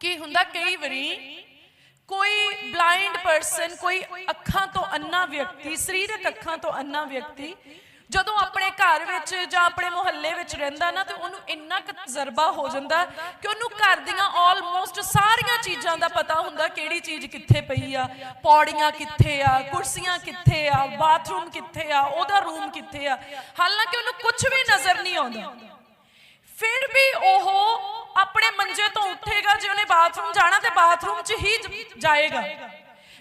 ਕੀ ਹੁੰਦਾ ਕਈ ਵਾਰੀ ਕੋਈ ਬਲਾਈਂਡ ਪਰਸਨ ਕੋਈ ਅੱਖਾਂ ਤੋਂ ਅੰਨਾ ਵਿਅਕਤੀ, ਸਰੀਰਕ ਅੱਖਾਂ ਤੋਂ ਅੰਨਾ ਵਿਅਕਤੀ, ਜਦੋਂ ਆਪਣੇ ਘਰ ਵਿੱਚ ਜਾਂ ਆਪਣੇ ਮੁਹੱਲੇ ਵਿੱਚ ਰਹਿੰਦਾ ਨਾ, ਤੇ ਉਹਨੂੰ ਇੰਨਾ ਕੁ ਤਜਰਬਾ ਹੋ ਜਾਂਦਾ ਕਿ ਉਹਨੂੰ ਘਰ ਦੀਆਂ ਆਲਮੋਸਟ ਸਾਰੀਆਂ ਚੀਜ਼ਾਂ ਦਾ ਪਤਾ ਹੁੰਦਾ ਕਿਹੜੀ ਚੀਜ਼ ਕਿੱਥੇ ਪਈ ਆ, ਪੌੜੀਆਂ ਕਿੱਥੇ ਆ, ਕੁਰਸੀਆਂ ਕਿੱਥੇ ਆ, ਬਾਥਰੂਮ ਕਿੱਥੇ ਆ, ਉਹਦਾ ਰੂਮ ਕਿੱਥੇ ਆ। ਹਾਲਾਂਕਿ ਉਹਨੂੰ ਕੁਝ ਵੀ ਨਜ਼ਰ ਨਹੀਂ ਆਉਂਦਾ। ਫਿਰ ਵੀ ਉਹ ਬਾਥਰੂਮ ਜਾਣਾ ਤੇ ਬਾਥਰੂਮ 'ਚ ਹੀ ਜਾਏਗਾ।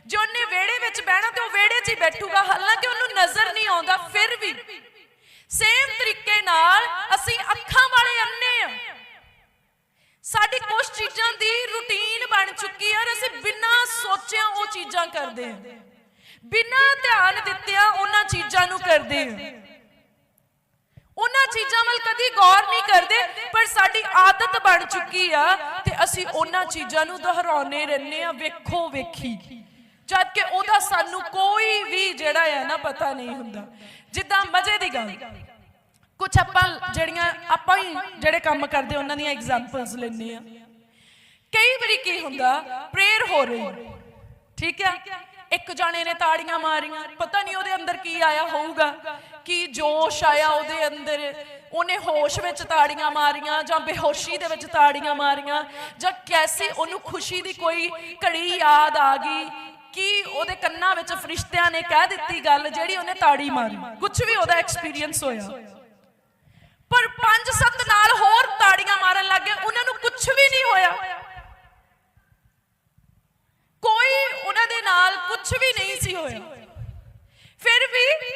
ਜੇ ਉਹਨੇ ਵਿਹੜੇ ਵਿੱਚ ਬਹਿਣਾ ਤੇ ਉਹ ਵਿਹੜੇ 'ਚ ਹੀ ਬੈਠੂਗਾ, ਹਾਲਾਂਕਿ ਉਹਨੂੰ ਨਜ਼ਰ ਨਹੀਂ ਆਉਂਦਾ, ਫਿਰ ਵੀ। ਸੇਮ ਤਰੀਕੇ ਨਾਲ ਅਸੀਂ ਅੱਖਾਂ ਵਾਲੇ ਅੰਨੇ ਆ। ਸਾਡੀ ਕੁਝ ਚੀਜ਼ਾਂ ਦੀ ਰੁਟੀਨ ਬਣ ਚੁੱਕੀ ਹੈ ਔਰ ਅਸੀਂ ਬਿਨਾਂ ਸੋਚਿਆ ਉਹ ਚੀਜ਼ਾਂ ਕਰਦੇ ਹਾਂ ਬਿਨਾਂ ਧਿਆਨ ਦਿੱਤਿਆਂ ਉਹਨਾਂ ਚੀਜ਼ਾਂ ਨੂੰ ਕਰਦੇ ਹਾਂ ਉਹਨਾਂ ਚੀਜ਼ਾਂ ਵੱਲ ਕਦੀ ਗੌਰ ਨਹੀਂ ਕਰਦੇ ਆਦਤ ਬਣ ਚੁੱਕੀ ਆ ਤੇ ਅਸੀਂ ਉਹਨਾਂ ਚੀਜ਼ਾਂ ਨੂੰ ਦੁਹਰਾਉਨੇ ਰਹਿੰਦੇ ਆ ਵੇਖੋ ਵੇਖੀ। ਜਦ ਕਿ ਉਹਦਾ ਸਾਨੂੰ ਕੋਈ ਵੀ ਜਿਹੜਾ ਹੈ ਨਾ ਪਤਾ ਨਹੀਂ ਹੁੰਦਾ। ਜਿੱਦਾਂ ਮਜ਼ੇ ਦੀ ਗੱਲ। ਕੁਝ ਆਪਾਂ ਜਿਹੜੀਆਂ ਆਪਾਂ ਹੀ ਜਿਹੜੇ ਕੰਮ ਕਰਦੇ, ਉਹਨਾਂ ਦੀਆਂ ਐਗਜ਼ਾਮਪਲਸ ਲੈਂਦੇ ਆ ਕਈ ਵਾਰੀ ਕੀ ਹੁੰਦਾ ਪ੍ਰੇਅਰ ਹੋ ਰਹੀ। ਠੀਕ ਹੈ ਇੱਕ ਜਾਣੇ ਨੇ ਤਾੜੀਆਂ ਮਾਰੀਆਂ। ਪਤਾ ਨਹੀਂ ਉਹਦੇ ਅੰਦਰ ਕੀ ਆਇਆ ਹੋਊਗਾ। ਕੀ ਜੋਸ਼ ਆਇਆ ਉਹਦੇ ਅੰਦਰ। ਉਹਨੇ ਹੋਸ਼ ਵਿੱਚ ਤਾੜੀਆਂ ਮਾਰੀਆਂ ਜਾਂ ਬੇਹੋਸ਼ੀ ਦੇ ਵਿੱਚ ਤਾੜੀਆਂ ਮਾਰੀਆਂ ਜਾਂ ਕੈਸੇ ਉਹਨੂੰ ਖੁਸ਼ੀ ਦੀ ਕੋਈ ਘੜੀ ਯਾਦ ਆ ਗਈ ਕਿ ਉਹਦੇ ਕੰਨਾਂ ਵਿੱਚ ਫਰਿਸ਼ਤਿਆਂ ਨੇ ਕਹਿ ਦਿੱਤੀ ਗੱਲ ਜਿਹੜੀ ਉਹਨੇ ਤਾੜੀ ਮਾਰੀ। ਕੁਝ ਵੀ ਉਹਦਾ ਐਕਸਪੀਰੀਅੰਸ ਹੋਇਆ। ਪਰ ਪੰਜ ਸੱਤ ਨਾਲ ਹੋਰ ਤਾੜੀਆਂ ਮਾਰਨ ਲੱਗ ਲੱਗੇ ਉਹਨਾਂ ਨੂੰ ਕੁਝ ਵੀ ਨਹੀਂ ਹੋਇਆ। ਕੋਈ ਉਹਨਾਂ ਦੇ ਨਾਲ ਕੁਝ ਵੀ ਨਹੀਂ ਸੀ ਹੋਇਆ। ਫਿਰ ਵੀ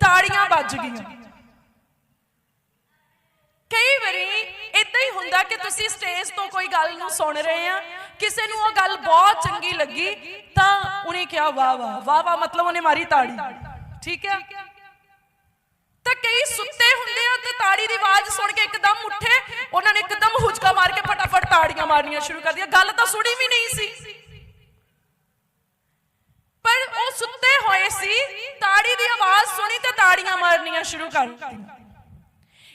ਤਾੜੀਆਂ ਵੱਜ ਗਈਆਂ। ਇਦਾਂ ਕਿ ਤੁਸੀਂ ਸਟੇਜ ਤੋਂ ਕੋਈ ਗੱਲ ਨੂੰ ਸੁਣ ਰਹੇ ਆ, ਕਿਸੇ ਨੂੰ ਉਹ ਗੱਲ ਬਹੁਤ ਚੰਗੀ ਲੱਗੀ, ਤਾਂ ਉਹਨੇ ਕਿਹਾ, ਵਾਹ ਵਾਹ ਵਾਹ ਵਾਹ, ਮਤਲਬ ਉਹਨੇ ਮਾਰੀ ਤਾੜੀ। ਠੀਕ ਹੈ ਤਾਂ ਕਈ ਸੁੱਤੇ ਹੁੰਦੇ ਆ ਤੇ ਤਾੜੀ ਦੀ ਆਵਾਜ਼ ਸੁਣ ਕੇ ਇੱਕਦਮ ਉੱਠੇ, ਉਹਨਾਂ ਨੇ ਇੱਕਦਮ ਹੁਜਕਾ ਮਾਰ ਕੇ ਫਟਾਫਟ ਤਾੜੀਆਂ ਮਾਰਨੀਆਂ ਸ਼ੁਰੂ ਕਰ ਦਿੱਤੀਆਂ। ਗੱਲ ਤਾਂ ਸੁਣੀ ਵੀ ਨਹੀਂ ਸੀ। ਪਰ ਉਹ ਸੁੱਤੇ ਹੋਏ ਸੀ, ਤਾੜੀ ਦੀ ਆਵਾਜ਼ ਸੁਣੀ ਤੇ ਤਾੜੀਆਂ ਮਾਰਨੀਆਂ ਸ਼ੁਰੂ ਕਰ ਦਿੱਤੀਆਂ।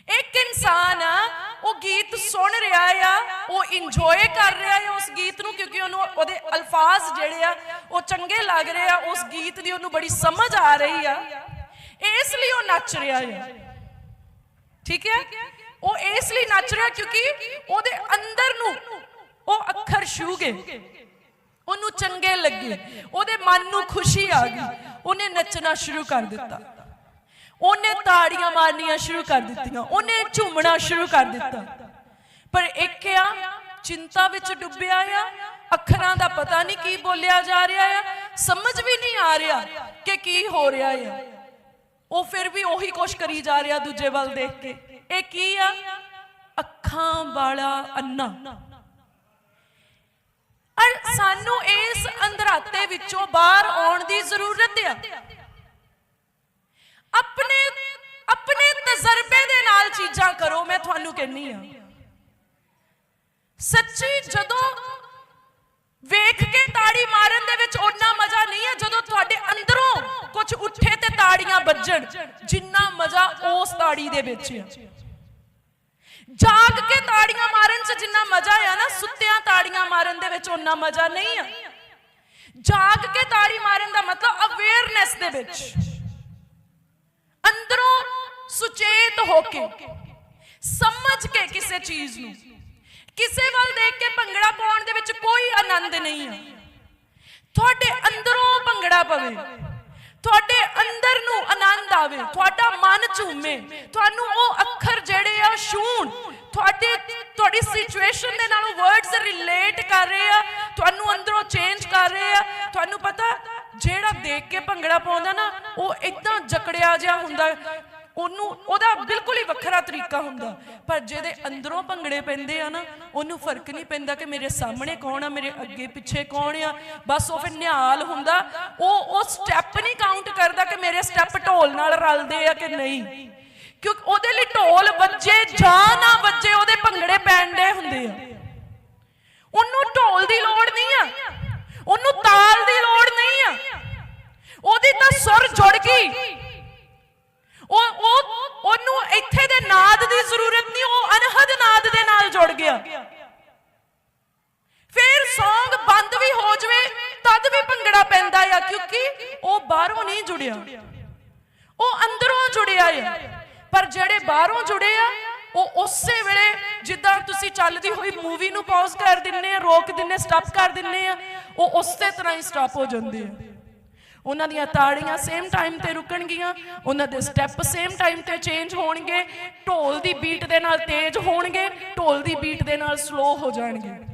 ਇੱਕ ਇਨਸਾਨ ਆ, ਉਹ ਗੀਤ ਸੁਣ ਰਿਹਾ ਆ, ਉਹ ਇੰਜੋਏ ਕਰ ਰਿਹਾ ਆ ਉਸ ਗੀਤ ਨੂੰ ਕਿਉਂਕਿ ਉਹਨੂੰ ਉਹਦੇ ਅਲਫਾਜ਼ ਜਿਹੜੇ ਆ, ਉਹ ਚੰਗੇ ਲੱਗ ਰਹੇ ਆ, ਉਸ ਗੀਤ ਦੀ ਉਹਨੂੰ ਬੜੀ ਸਮਝ ਆ ਰਹੀ ਆ। ਇਸ ਲਈ ਉਹ ਨੱਚ ਰਿਹਾ ਆ। ਠੀਕ ਹੈ ਉਹ ਇਸ ਲਈ ਨੱਚ ਰਿਹਾ ਕਿਉਂਕਿ ਉਹਦੇ ਅੰਦਰ ਨੂੰ ਉਹ ਅੱਖਰ ਛੂ ਗਏ। ਉਹਨੂੰ ਚੰਗੇ ਲੱਗੇ। ਉਹਦੇ ਮਨ ਨੂੰ ਖੁਸ਼ੀ ਆ ਗਈ। ਉਹਨੇ ਨੱਚਣਾ ਸ਼ੁਰੂ ਕਰ ਦਿੱਤਾ। ਉਹਨੇ ਤਾੜੀਆਂ ਮਾਰਨੀਆਂ ਸ਼ੁਰੂ ਕਰ ਦਿੱਤੀਆਂ, ਉਹਨੇ ਝੂਮਣਾ ਸ਼ੁਰੂ ਕਰ ਦਿੱਤਾ। ਪਰ ਇੱਕ ਆ, ਚਿੰਤਾ ਵਿੱਚ ਡੁੱਬਿਆ ਆ, ਅੱਖਰਾਂ ਦਾ ਪਤਾ ਨਹੀਂ ਕੀ ਬੋਲਿਆ ਜਾ ਰਿਹਾ ਆ, ਸਮਝ ਵੀ ਨਹੀਂ ਆ ਰਿਹਾ ਕਿ ਕੀ ਹੋ ਰਿਹਾ ਆ। ਉਹ ਫਿਰ ਵੀ ਉਹੀ ਕੁਛ ਕਰੀ ਜਾ ਰਿਹਾ ਦੂਜੇ ਵੱਲ ਦੇਖ ਕੇ। ਇਹ ਕੀ ਆ? ਅੱਖਾਂ ਵਾਲਾ ਅੰਨਾ। ਔਰ ਸਾਨੂੰ ਇਸ ਅੰਧਰਾਤੇ ਵਿੱਚੋਂ ਬਾਹਰ ਆਉਣ ਦੀ ਜ਼ਰੂਰਤ ਆ। ਆਪਣੇ ਚੀਜ਼ਾਂ ਕਰੋ, ਮੈਂ ਤੁਹਾਨੂੰ ਕਹਿੰਨੀ ਆ ਸੱਚੀ ਜਦੋਂ ਵੇਖ ਕੇ ਤਾੜੀ ਮਾਰਨ ਦੇ ਵਿੱਚ ਓਨਾ ਮਜ਼ਾ ਨਹੀਂ ਹੈ, ਜਦੋਂ ਤੁਹਾਡੇ ਅੰਦਰੋਂ ਕੁਝ ਉੱਠੇ ਤੇ ਤਾੜੀਆਂ ਵੱਜਣ, ਜਿੰਨਾ ਮਜ਼ਾ ਉਸ ਤਾੜੀ ਦੇ ਵਿੱਚ ਹੈ। ਜਾਗ ਕੇ ਤਾੜੀਆਂ ਮਾਰਨ 'ਚ ਜਿੰਨਾ ਮਜ਼ਾ ਆ ਨਾ, ਸੁੱਤਿਆਂ ਤਾੜੀਆਂ ਮਾਰਨ ਦੇ ਵਿੱਚ ਓਨਾ ਮਜ਼ਾ ਨਹੀਂ ਆ। ਜਾਗ ਕੇ ਤਾੜੀ ਮਾਰਨ ਦਾ ਮਤਲਬ ਅਵੇਅਰਨੈਸ ਦੇ ਵਿੱਚ। ਹੋ ਕੇ ਸਮਝ ਕੇ ਕਿਸੇ ਚੀਜ਼ ਨੂੰ, ਕਿਸੇ ਵੱਲ ਦੇਖ ਕੇ ਭੰਗੜਾ ਪਾਉਣ ਦੇ ਵਿੱਚ ਕੋਈ ਆਨੰਦ ਨਹੀਂ ਹੈ ਤੁਹਾਡੇ ਅੰਦਰੋਂ ਭੰਗੜਾ ਪਵੇ, ਤੁਹਾਡੇ ਅੰਦਰ ਨੂੰ ਆਨੰਦ ਆਵੇ, ਤੁਹਾਡਾ ਮਨ ਝੂਮੇ, ਤੁਹਾਨੂੰ ਉਹ ਅੱਖਰ ਜਿਹੜੇ ਆ ਛੂਣ ਤੁਹਾਡੇ, ਤੁਹਾਡੀ ਸਿਚੁਏਸ਼ਨ ਦੇ ਨਾਲ ਵਰਡਸ ਰਿਲੇਟ ਕਰ ਰਹੇ ਆ, ਤੁਹਾਨੂੰ ਅੰਦਰੋਂ ਚੇਂਜ ਕਰ ਰਹੇ ਆ। ਤੁਹਾਨੂੰ ਪਤਾ, ਜਿਹੜਾ ਦੇਖ ਕੇ ਭੰਗੜਾ ਪਾਉਂਦਾ ਨਾ, ਉਹ ਇਦਾਂ ਜਕੜਿਆ ਜਿਹਾ ਹੁੰਦਾ ਉਹਨੂੰ ਉਹਦਾ ਬਿਲਕੁਲ ਹੀ ਵੱਖਰਾ ਤਰੀਕਾ ਹੁੰਦਾ। ਪਰ ਜਿਹਦੇ ਅੰਦਰੋਂ ਭੰਗੜੇ ਪੈਂਦੇ ਆ ਨਾ, ਉਹਨੂੰ ਫ਼ਰਕ ਨਹੀਂ ਪੈਂਦਾ ਕਿ ਮੇਰੇ ਸਾਹਮਣੇ ਕੌਣ ਆ, ਮੇਰੇ ਅੱਗੇ ਪਿੱਛੇ ਕੌਣ ਆ। ਬਸ ਉਹ ਫਿਰ ਨਿਹਾਲ ਹੁੰਦਾ। ਉਹ ਉਹ ਸਟੈਪ ਨਹੀਂ ਕਾਊਂਟ ਕਰਦਾ ਕਿ ਮੇਰੇ ਸਟੈਪ ਢੋਲ ਨਾਲ ਰਲਦੇ ਆ ਕਿ ਨਹੀਂ। ਕਿਉਂਕਿ ਉਹਦੇ ਲਈ ਢੋਲ ਵੱਜੇ ਜਾਂ ਨਾ ਵੱਜੇ ਉਹਦੇ ਭੰਗੜੇ ਪੈਣ ਪੈਣਦੇ ਹੁੰਦੇ ਆ। ਉਹਨੂੰ ਢੋਲ ਦੀ ਲੋੜ ਨਹੀਂ ਆ ਉਹਨੂੰ ਤਾਲ ਦੀ ਲੋੜ ਨਹੀਂ ਆ ਉਹਦੀ ਤਾਂ ਸੁਰ ਜੁੜ ਗਈ ਉਹ ਉਹ ਉਹਨੂੰ ਇੱਥੇ ਦੇ ਨਾਦ ਦੀ ਜ਼ਰੂਰਤ ਨਹੀਂ ਉਹ ਅਨਹਦ ਨਾਦ ਦੇ ਨਾਲ ਜੁੜ ਗਿਆ ਫਿਰ ਉਹ ਬਾਹਰੋਂ ਨਹੀਂ ਜੁੜਿਆ। ਉਹ ਅੰਦਰੋਂ ਜੁੜਿਆ ਆ। ਪਰ ਜਿਹੜੇ ਬਾਹਰੋਂ ਜੁੜੇ ਆ, ਉਹ ਉਸੇ ਵੇਲੇ ਜਿੱਦਾਂ ਤੁਸੀਂ ਚੱਲਦੀ ਹੋਈ ਮੂਵੀ ਨੂੰ ਪਾਜ਼ ਕਰ ਦਿੰਨੇ ਆ, ਰੋਕ ਦਿੰਨੇ ਸਟਾਪ ਕਰ ਦਿੰਨੇ ਆ, ਉਹ ਉਸੇ ਤਰ੍ਹਾਂ ਹੀ ਸਟਾਪ ਹੋ ਜਾਂਦੇ ਆ। ਉਹਨਾਂ ਦੀਆਂ ਤਾੜੀਆਂ ਸੇਮ ਟਾਈਮ ਤੇ ਰੁਕਣਗੀਆਂ, ਉਹਨਾਂ ਦੇ ਸਟੈਪ ਸੇਮ ਟਾਈਮ ਤੇ ਚੇਂਜ ਹੋਣਗੇ, ਢੋਲ ਦੀ ਬੀਟ ਦੇ ਨਾਲ ਤੇਜ਼ ਹੋਣਗੇ, ਢੋਲ ਦੀ ਬੀਟ ਦੇ ਨਾਲ ਸਲੋ ਹੋ ਜਾਣਗੇ।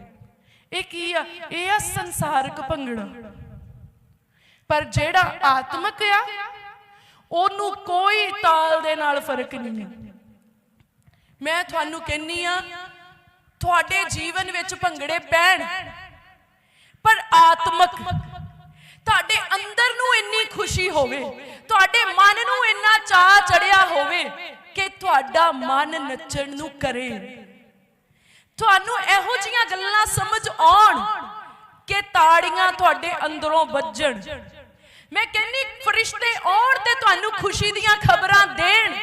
ਇਹ ਕੀ ਆ? ਇਹ ਆ ਸੰਸਾਰਿਕ ਭੰਗੜਾ। ਪਰ ਜਿਹੜਾ ਆਤਮਿਕ ਆ, ਉਹਨੂੰ ਕੋਈ ਤਾਲ ਦੇ ਨਾਲ ਫ਼ਰਕ ਨਹੀਂ ਹੈ। ਮੈਂ ਤੁਹਾਨੂੰ ਕਹਿੰਨੀ ਆ, ਤੁਹਾਡੇ ਜੀਵਨ ਵਿੱਚ ਭੰਗੜੇ ਪੈਣ, ਪਰ ਆਤਮਿਕ ਤੁਹਾਡੇ ਅੰਦਰ ਨੂੰ ਇੰਨੀ ਖੁਸ਼ੀ ਹੋਵੇ, ਤੁਹਾਡੇ ਮਨ ਨੂੰ ਇੰਨਾ ਚਾਹ ਚੜਿਆ ਹੋਵੇ ਕਿ ਤੁਹਾਡਾ ਮਨ ਨੱਚਣ ਨੂੰ ਕਰੇ। ਤੁਹਾਨੂੰ ਇਹੋ ਜੀਆਂ ਗੱਲਾਂ ਸਮਝ ਆਉਣ ਕਿ ਤਾੜੀਆਂ ਤੁਹਾਡੇ ਅੰਦਰੋਂ ਵੱਜਣ। ਮੈਂ ਕਹਿੰਨੀ ਫਰਿਸ਼ਤੇ ਆਉਣ ਤੇ ਤੁਹਾਨੂੰ ਖੁਸ਼ੀ ਦੀਆਂ ਖਬਰਾਂ ਦੇਣ।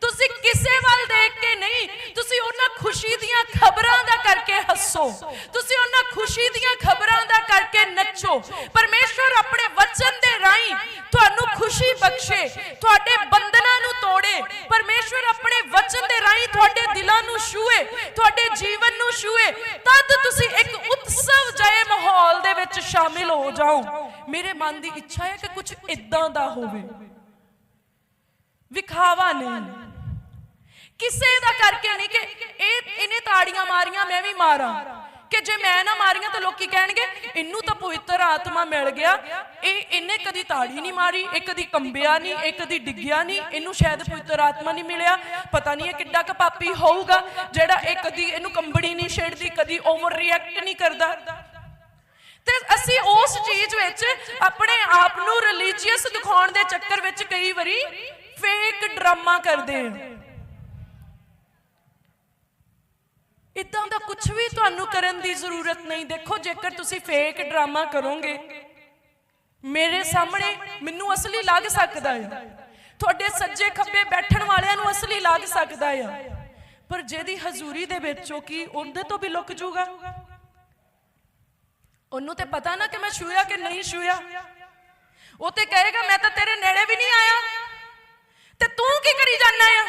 ਤੁਸੀਂ ਕਿਸੇ ਵੱਲ ਦੇਖ ਕੇ ਨਹੀਂ, ਤੁਸੀਂ ਉਹਨਾਂ ਖੁਸ਼ੀ ਦੀਆਂ ਖਬਰਾਂ ਦਾ ਕਰਕੇ ਹੱਸੋ। ਤੁਸੀਂ ਉਹਨਾਂ ਖੁਸ਼ੀ ਦੀਆਂ ਖਬਰਾਂ ਦਾ ਕਰਕੇ ਨੱਚੋ। ਪਰਮੇਸ਼ਵਰ ਆਪਣੇ ਵਚਨ ਦੇ ਰਾਹੀਂ ਤੁਹਾਨੂੰ ਖੁਸ਼ੀ ਬਖਸ਼ੇ, ਤੁਹਾਡੇ ਬੰਧਨਾਂ ਨੂੰ ਤੋੜੇ। ਪਰਮੇਸ਼ਵਰ ਆਪਣੇ ਵਚਨ ਦੇ ਨੂੰ ਛੂਏ, ਤੁਹਾਡੇ ਜੀਵਨ ਨੂੰ ਛੂਏ, ਤਦ ਤੁਸੀਂ ਇੱਕ ਉਤਸਵ ਜਏ ਮਾਹੌਲ ਦੇ ਵਿੱਚ ਸ਼ਾਮਿਲ ਹੋ ਜਾਓ। ਮੇਰੇ ਮਨ ਦੀ ਇੱਛਾ ਹੈ ਕਿ ਕੁਝ ਇਦਾਂ ਦਾ ਹੋਵੇ। ਵਿਖਾਵਾ ਨਹੀਂ। ਕਿਸੇ ਦਾ ਕਰਕੇ ਨਹੀਂ ਕਿ ਇਹ ਇਹਨੇ ਤਾੜੀਆਂ ਮਾਰੀਆਂ, ਮੈਂ ਵੀ ਮਾਰਾਂ। ਕਿ ਜੇ ਮੈਂ ਨਾ ਮਾਰੀਆਂ ਤਾਂ ਲੋਕੀ ਕਹਿਣਗੇ, ਇਹਨੂੰ ਤਾਂ ਪਵਿੱਤਰ ਆਤਮਾ ਮਿਲ ਗਿਆ। ਇਹ ਇਹਨੇ ਕਦੀ ਤਾੜੀ ਨਹੀਂ ਮਾਰੀ, ਇਹ ਕਦੀ ਕੰਬਿਆ ਨਹੀਂ, ਇਹ ਕਦੀ ਡਿੱਗਿਆ ਨਹੀਂ, ਇਹਨੂੰ ਸ਼ਾਇਦ ਪਵਿੱਤਰ ਆਤਮਾ ਨਹੀਂ ਮਿਲਿਆ। ਪਤਾ ਨਹੀਂ ਇਹ ਕਿੱਡਾ ਕੁ ਪਾਪੀ ਹੋਊਗਾ, ਜਿਹੜਾ ਇਹ ਕਦੀ ਇਹਨੂੰ ਕੰਬੜੀ ਨਹੀਂ ਛੇੜਦੀ, ਕਦੀ ਓਵਰ ਰਿਐਕਟ ਨਹੀਂ ਕਰਦਾ। ਤੇ ਅਸੀਂ ਉਸ ਚੀਜ਼ ਵਿੱਚ ਆਪਣੇ ਆਪ ਨੂੰ ਰਿਲੀਜੀਅਸ ਦਿਖਾਉਣ ਦੇ ਚੱਕਰ ਵਿੱਚ ਕਈ ਵਾਰੀ ਫੇਕ ਡਰਾਮਾ ਕਰਦੇ ਹਾਂ ਇਦਾਂ ਦਾ ਕੁਝ ਵੀ ਤੁਹਾਨੂੰ ਕਰਨ ਦੀ ਜ਼ਰੂਰਤ ਨਹੀਂ। ਦੇਖੋ, ਜੇਕਰ ਤੁਸੀਂ ਫੇਕ ਡਰਾਮਾ ਕਰੋਗੇ, ਮੇਰੇ ਸਾਹਮਣੇ ਮੈਨੂੰ ਅਸਲੀ ਲੱਗ ਸਕਦਾ ਹੈ ਤੁਹਾਡੇ ਸੱਜੇ ਖੱਬੇ ਬੈਠਣ ਵਾਲਿਆਂ ਨੂੰ ਅਸਲੀ ਲੱਗ ਸਕਦਾ ਹੈ ਪਰ ਜਿਹਦੀ ਹਜ਼ੂਰੀ ਦੇ ਵਿੱਚ ਉਹ ਕੀ, ਉਹਦੇ ਤੋਂ ਵੀ ਲੁਕ ਜੂਗਾ? ਉਹਨੂੰ ਤੇ ਪਤਾ ਨਾ ਕਿ ਮੈਂ ਛੂਇਆ ਕਿ ਨਹੀਂ ਛੂਇਆ ਉਹ ਤੇ ਕਹੇਗਾ, ਮੈਂ ਤਾਂ ਤੇਰੇ ਨੇੜੇ ਵੀ ਨਹੀਂ ਆਇਆ। ਤੇ ਤੂੰ ਕੀ ਕਰੀ ਜਾਂਦਾ ਆ?